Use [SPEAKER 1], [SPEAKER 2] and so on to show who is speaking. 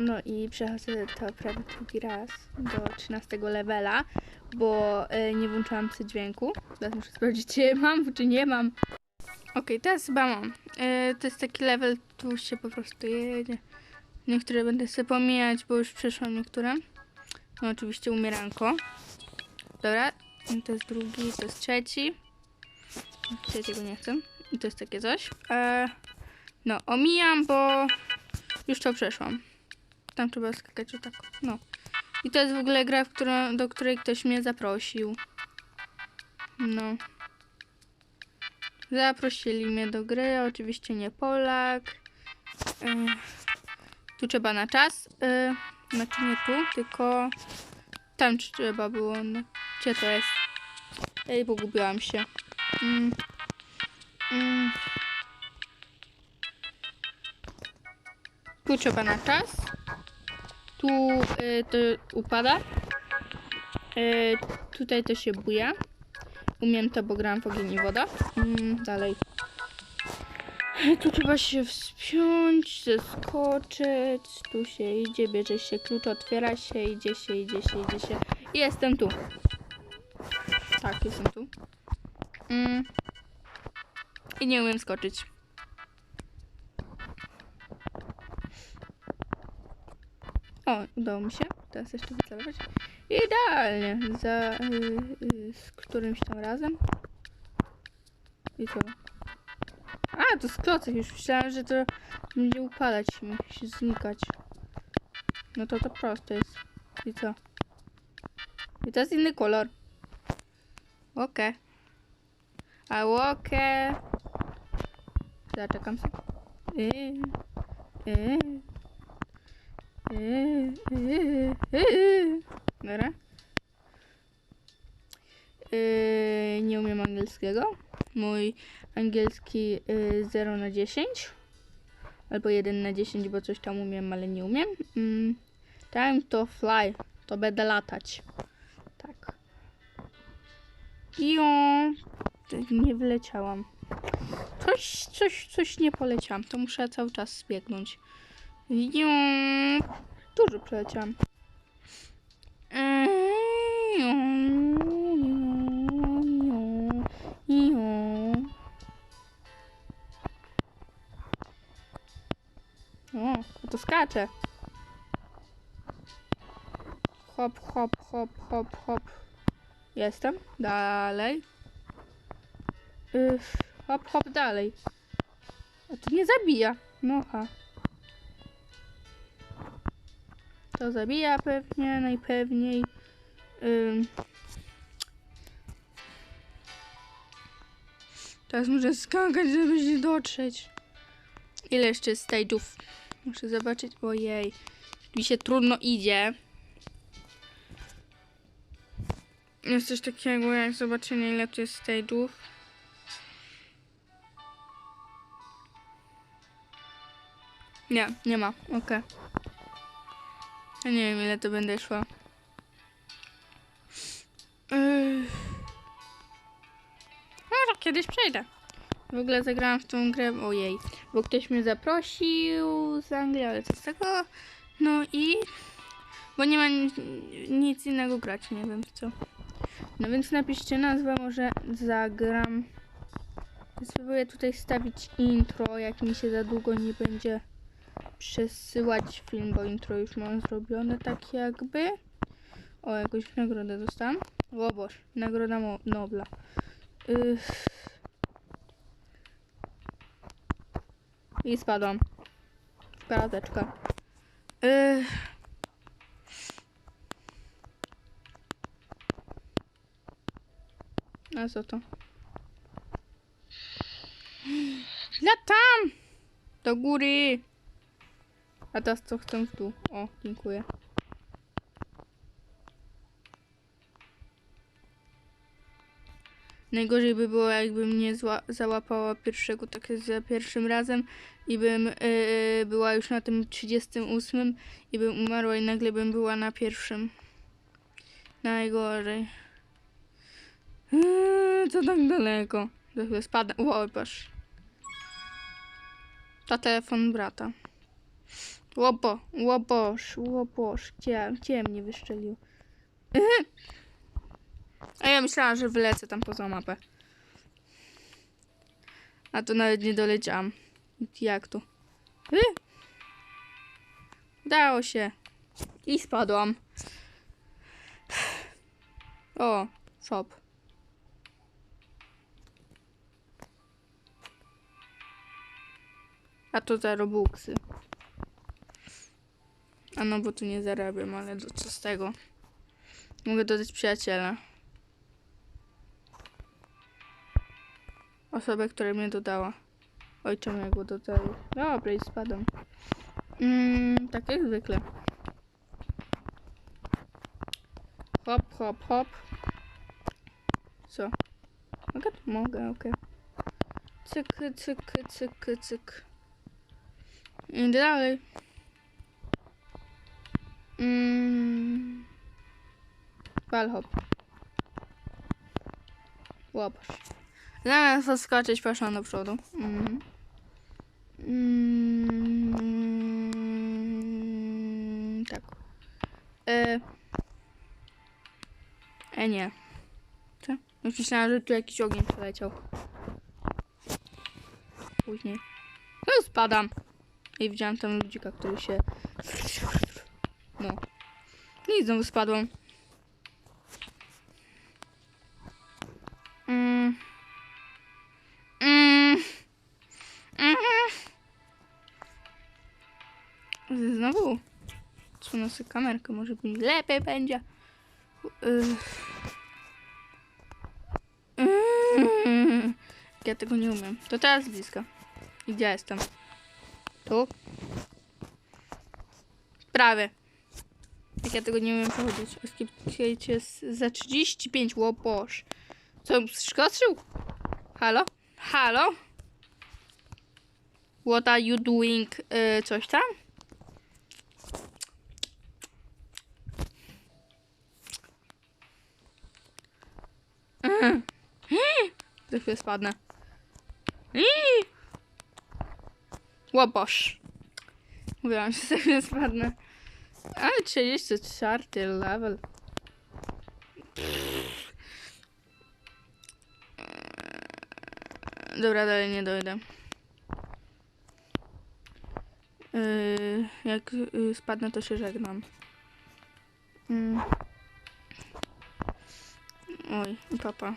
[SPEAKER 1] No i przechodzę to prawie drugi raz do 13 levela, bo e, nie włączyłam sobie dźwięku. Teraz muszę sprawdzić, czy je mam, czy nie mam. Okej, teraz chyba mam. E, to jest taki level, tu się po prostu jedzie. Niektóre będę sobie pomijać, bo już przeszłam niektóre. No oczywiście umieranko. Dobra, to jest drugi, to jest trzeci. Trzeciego nie chcę. I to jest takie coś. E, no, omijam, bo już to przeszłam. Tam trzeba skakać o tak. No. I to jest w ogóle gra, którą, do której ktoś mnie zaprosił. No. Zaprosili mnie do gry, oczywiście nie Polak. Ym, tu trzeba na czas. Yy, znaczy nie tu, tylko tam trzeba było. No. Gdzie to jest? Ej, pogubiłam się. Mm. Mm. Tu trzeba na czas. Tu y, to upada. Y, tutaj to się buja. Umiem to, bo gram w ogień i woda. Mm, dalej. Tu trzeba się wspiąć, zeskoczyć. Tu się idzie, bierze się klucz, otwiera się, idzie się, idzie się, idzie się. Jestem tu. Tak, jestem tu. Mm. I nie umiem skoczyć. O, udało mi się. Teraz jeszcze wycelować. Idealnie. Za y, y, z którymś tam razem. I co? A, to z klocek. Już myślałam, że to będzie upadać się znikać. No to to proste jest. I co? I to jest inny kolor. Okej. A okej. Zaczekam sobie. Yy, yy. Dobra. Yy, nie umiem angielskiego. Mój angielski yy, 0 na 10. Albo 1 na 10, bo coś tam umiem, ale nie umiem. Mm, time to fly. To będę latać. Tak. Jo. Nie wyleciałam. Coś, coś, coś nie poleciałam. To muszę cały czas zbiegnąć. Jo. Dużo przeleciałam. O, to skacze. Hop, hop, hop, hop, hop. Jestem. Dalej. Uff, hop, hop, dalej. A to nie zabija. No To zabija pewnie, najpewniej. Ym. Teraz muszę skakać, żeby się dotrzeć. Ile jeszcze stage'ów? Muszę zobaczyć. Ojej. Mi się trudno idzie. Jest coś takiego jak zobaczenie ile tu jest stage'ów. Nie, nie ma. Okej. Ja nie wiem ile to będę szła. Yy. Może kiedyś przejdę. W ogóle zagrałam w tą grę, ojej, bo ktoś mnie zaprosił z Anglii, ale co z tego? No i... Bo nie ma ni- nic innego grać, nie wiem w co. No więc napiszcie nazwę, może zagram. Spróbuję tutaj stawić intro, jak mi się za długo nie będzie przesyłać film, bo intro już mam zrobione tak jakby. O, jakąś nagrodę dostałam. O Boże, nagroda Nobla. Yy. I spadłam. Karateczka. Yy. A co to? Latam! Do góry! A teraz co chcę w dół? O, dziękuję. Najgorzej by było, jakby mnie załapała pierwszego, tak za pierwszym razem i bym yy, była już na tym 38 i bym umarła i nagle bym była na pierwszym. Najgorzej. Yy, to tak daleko. Spadnę. O, patrz. To telefon brata. Łopo, łoposz, łoposz. Gdzie, gdzie mnie wyszczelił? A ja myślałam, że wylecę tam poza mapę. A to nawet nie doleciałam. Jak tu? Y! Udało się. I spadłam. O, shop. A to za robuxy. A no, bo tu nie zarabiam, ale to co z tego? Mogę dodać przyjaciela. Osobę, która mnie dodała. Oj, czemu ja go dodaję? Dobra, i spadam. Mm, tak jak zwykle. Hop, hop, hop. Co? Mogę? Mogę, okej. Cyk, cyk, cyk, cyk. I dalej. Mm. Walhop. Łopasz. Zamiast odskoczyć, poszłam do przodu. Mhm. Mm, tak. E, e nie. Co? Już myślałam, że tu jakiś ogień przeleciał. Później. No spadam. I widziałam tam ludzika, który się... I znowu spadłam. Mm. Mm. Mm. Znowu. Odsunę sobie kamerkę, może mi lepiej będzie. Yy. Mm. Ja tego nie umiem. To teraz blisko. I Gdzie jestem? Tu? Prawie. Ja tego nie umiem. Escape jest za 35 łoposz. Co, skoczył? Halo? Halo? What are you doing? Y, coś tam? Mhm. Za chwilę spadnę. Ii! Łobosz. Mówiłam, że za chwilę spadnę. Ale 34 level. Dobra, dalej nie dojdę. Yy, jak yy, spadnę, to się żegnam. Mm. Oj, papa.